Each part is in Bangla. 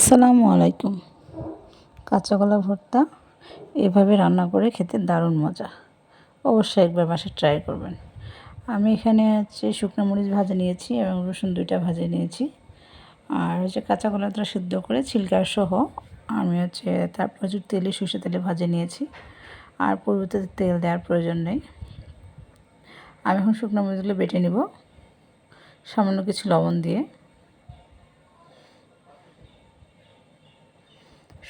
আসসালামু আলাইকুম। কাঁচা কলা ভর্তা, এভাবে রান্না করে খেতে দারুণ মজা। অবশ্যই একবার বাসায় ট্রাই করবেন। আমি এখানে হচ্ছে শুকনো মরিচ ভাজে নিয়েছি এবং রসুন দুইটা ভাজে নিয়েছি। আর হচ্ছে কাঁচা কলাটা সিদ্ধ করে ছিলকা সহ আমি হচ্ছে তারপর প্রচুর তেলে সর্ষে তেলে ভাজে নিয়েছি। আর পূর্বতে তেল দেওয়ার প্রয়োজন নেই। আমি এখন শুকনো মরিচগুলো বেটে নিব। সামান্য কিছু লবণ দিয়ে।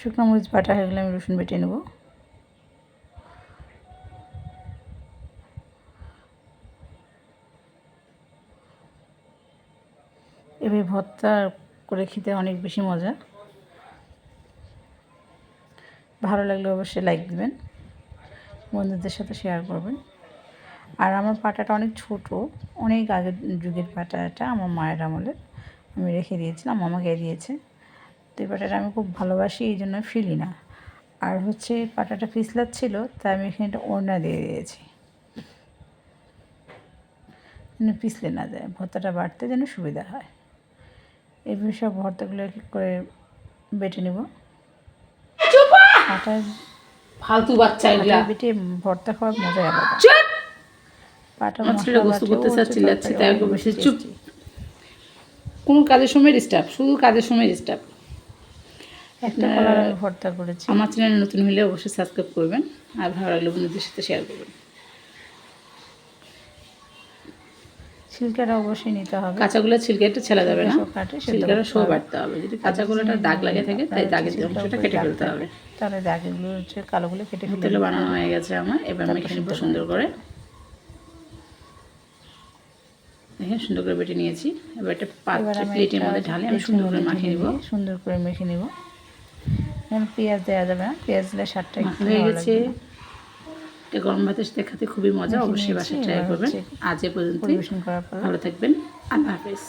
শুকনো মরিচ বাটা হয়ে গেলে আমি রসুন বেটে নেব। এভাবে ভর্তা করে খেতে অনেক বেশি মজা। ভালো লাগলে অবশ্যই লাইক দিবেন, বন্ধুদের সাথে শেয়ার করবেন। আর আমার পাটাটা অনেক ছোট, অনেক আগের যুগের পাটা এটা আমার মায়ের আমলের। আমি রেখে দিয়েছিলাম আমাকে দিয়েছে। তো এই পাটাটা আমি খুব ভালোবাসি এই জন্য ফেলি না। আর হচ্ছে পাটাটা পিছলাচ্ছিল তাই আমি এখানে একটা ওড়না দিয়ে দিয়েছি। যেন পিছলে না যায় ভর্তাটা বাড়তে যেন সুবিধা হয়। এইভাবে সব ভর্তাগুলো এক করে বেটে নেব। পাটা ফালতু বাচ্চা এগুলা। বেটে ভর্তা খাওয়ার মজাই আলাদা। চুপ! পাটা মশলা গোসল করতে যাচ্ছি, তাই বেশি চুপ। কোনো কাজের সময় ডিস্টার্ব শুধু কাজের সময় ডিস্টার্ব একটা কলার আমি ভর্তা করেছি। আমার চ্যানেল নতুন হলে অবশ্যই সাবস্ক্রাইব করবেন আর ভালো লাগলে বন্ধুদের সাথে শেয়ার করবেন। ছিলকাটা অবশ্যই নিতে হবে। কাঁচাগুলো ছিলকেটা ছেলা যাবে না। ছিলকাটা হবে। বাড়তে হবে। যদি কাঁচাগুলোটা দাগ লাগে থাকে তাই দাগের অংশটা কেটে ফেলতে হবে। তাহলে দাগগুলো হচ্ছে কালোগুলো কেটে ফেলে তেলে বানানো হয়ে গেছে আমার এবার আমি এখানে সুন্দর করে দেখেন সুন্দর করে বেটে নিয়েছি। এবার একটা পাত্রে প্লেটের মধ্যে ঢালে আমি সুন্দর করে মাখিয়ে নেব। সুন্দর করে মেখে নিব। এখন পেঁয়াজ দেওয়া যাবে না পেঁয়াজ দিলে স্বাদটা একটু হয়ে গেছে। এটা গরম ভাতের সাথে খেতে খুবই মজা অবশ্যই নিয়েছি, বাসায় ট্রাই করবেন। আজ এ পর্যন্ত ভালো থাকবেন। আল্লাহ হাফেজ।